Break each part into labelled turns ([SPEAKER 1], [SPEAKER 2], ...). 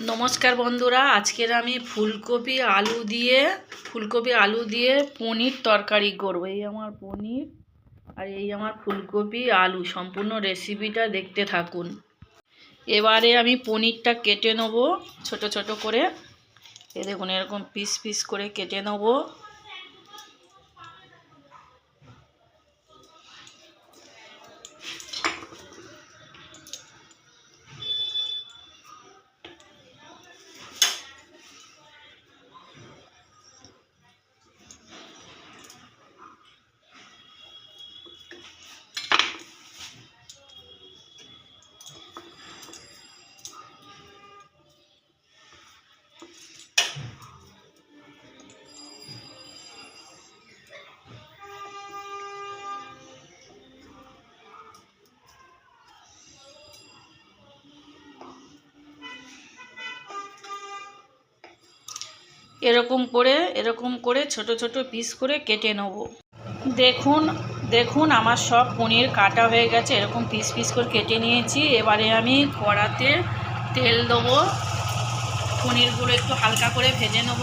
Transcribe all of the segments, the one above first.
[SPEAKER 1] নমস্কার বন্ধুরা, আজকের আমি ফুলকপি আলু দিয়ে, ফুলকপি আলু দিয়ে পনির তরকারি করব। এই আমার পনির আর এই আমার ফুলকপি আলু, সম্পূর্ণ রেসিপিটা দেখতে থাকুন। এবারে আমি পনিরটা কেটে নেব, ছোট ছোট করে। এ দেখুন, এরকম পিস পিস করে কেটে নেব। এরকম করে এরকম করে ছোট ছোট পিস করে কেটে নেব। দেখুন দেখুন আমার সব পনির কাটা হয়ে গেছে, এরকম পিস পিস করে কেটে নিয়েছি। এবারে আমি কড়াতে তেল দেবো। পনিরগুলো একটু হালকা করে ভেজে নেব।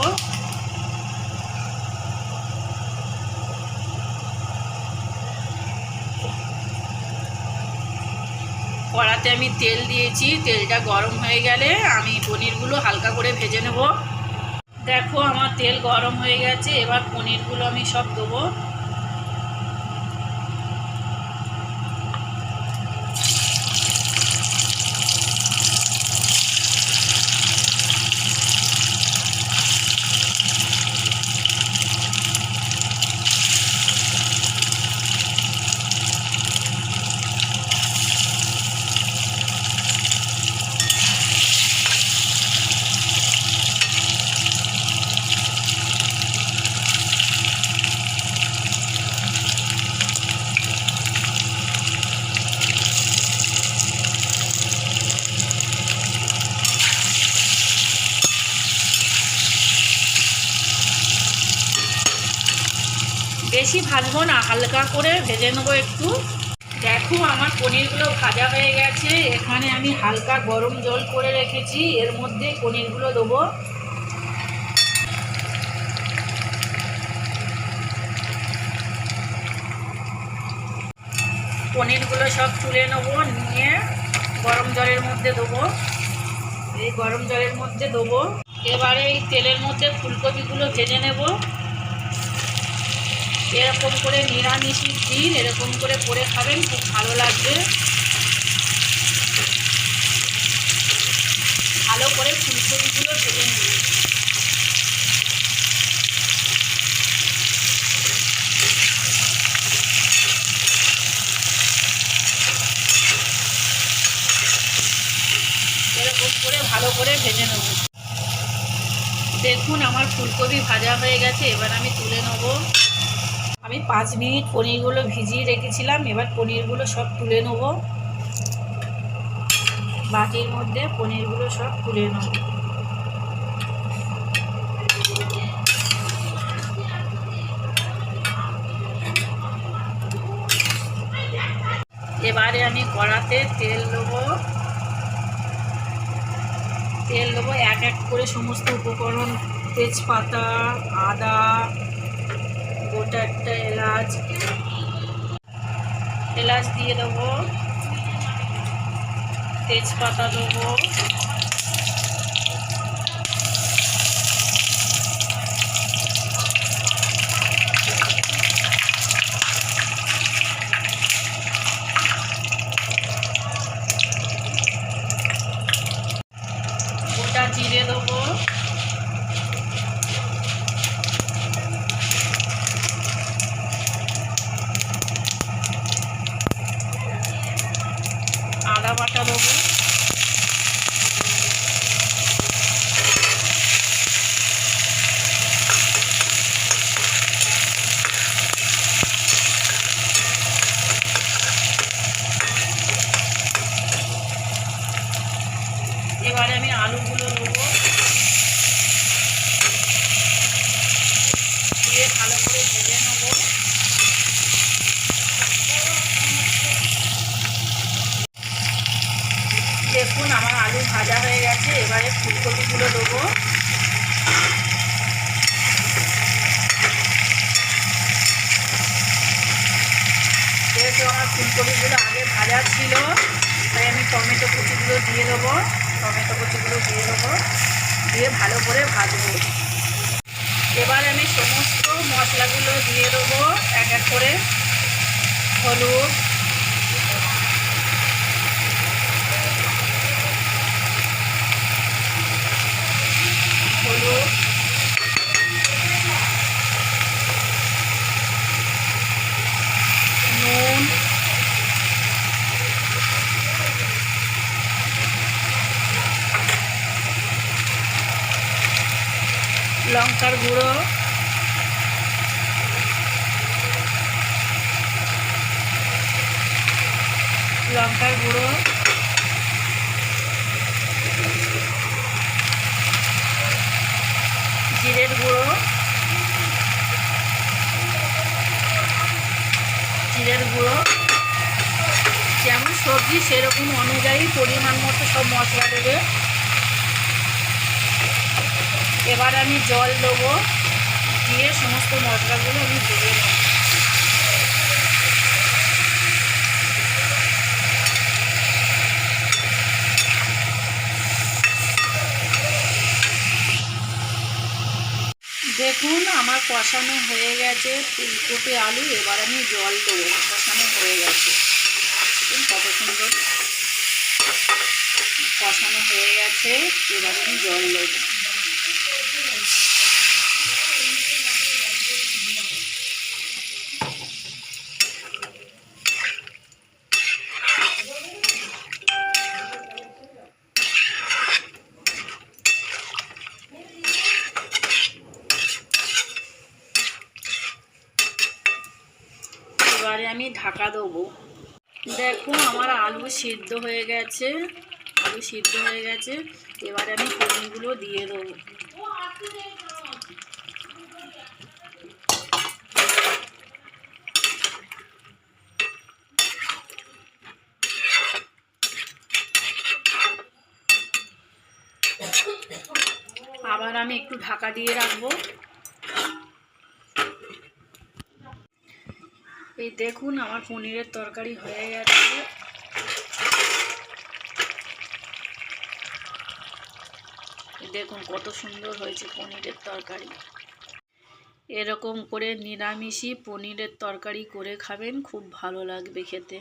[SPEAKER 1] কড়াতে আমি তেল দিয়েছি, তেলটা গরম হয়ে গেলে আমি পনিরগুলো হালকা করে ভেজে নেব। দেখো আমার তেল গরম হয়ে গেছে এবার পনিরগুলো আমি সব দেবো। বেশি ভাজবো না, হালকা করে ভেজে নেব একটু। দেখো আমার পনিরগুলো ভাজা হয়ে গেছে, এখানে আমি হালকা গরম জল করে রেখেছি, এর মধ্যে পনিরগুলো দেবো। পনিরগুলো সব তুলে নেব, নিয়ে গরম জলের মধ্যে দেবো। এই গরম জলের মধ্যে দেবো। এবারে এই তেলের মধ্যে ফুলকপিগুলো ভেজে নেব। এরকম করে নিরামিষের দিন, এরকম করে করে খাবেন, খুব ভালো লাগবে। ভালো করে ফুলকপিগুলো ভেজে নেব এরকম করে ভালো করে ভেজে নেব। দেখুন, আমার ফুলকপি ভাজা হয়ে গেছে, এবার আমি তুলে নেব। আমি পাঁচ মিনিট পনিরগুলো ভিজিয়ে রেখেছিলাম, এবার পনিরগুলো সব তুলে নেব। বাটির মধ্যে পনিরগুলো সব তুলে নেব। এবারে আমি কড়াতে তেল দেবো। তেল দেবো এক এক করে সমস্ত উপকরণ, তেজপাতা, আদা গোটা একটা এলাচ এলাচ দিয়ে দেবো তেজপাতা দেবো বাটা দেবো এবারে আমি আলুগুলো দেবো দিয়ে ভালো করে ভেজে নেব দেখুন, আমার আলু ভাজা হয়ে গেছে, এবারে ফুলকপিগুলো দেবো। যেহেতু আমার ফুলকপিগুলো আগে ভাজা ছিল, তাই আমি টমেটো কুচিগুলো দিয়ে দেবো, টমেটো কুচিগুলো দিয়ে দেবো, দিয়ে ভালো করে ভাজবো। এবার আমি সমস্ত মশলাগুলো দিয়ে দেবো, এক এক করে, হলুদ হলুদ নুন লঙ্কার গুঁড়ো। লঙ্কার গুঁড়ো। জিরের গুঁড়ো। জিরের গুঁড়ো। যেমন সবজি সেরকম অনুযায়ী পরিমাণ মতো সব মশলা দেবে। এবার আমি জল দেবো, দিয়ে সমস্ত মশলাগুলো আমি ভেজে নেব। দেখুন, আমার কষানো হয়ে গেছে ফুলকপি আলু, এবার আমি জল দেবো, কষানো হয়ে গেছে। কত সুন্দর কষানো হয়ে গেছে, এবার আমি জল দেবো। এবারে আমি ঢাকা দেবো। দেখুন আমার আলু সিদ্ধ হয়ে গেছে। আলু সিদ্ধ হয়ে গেছে। এবারে আমি পনিরগুলো দিয়ে দেবো। আবার আমি একটু ঢাকা দিয়ে রাখব। এই দেখুন, আমার পনিরের তরকারি হয়ে গেছে। দেখুন কত সুন্দর হয়েছে পনিরের তরকারি। এরকম করে নিরামিষই পনিরের তরকারি করে খাবেন, খুব ভালো লাগবে খেতে।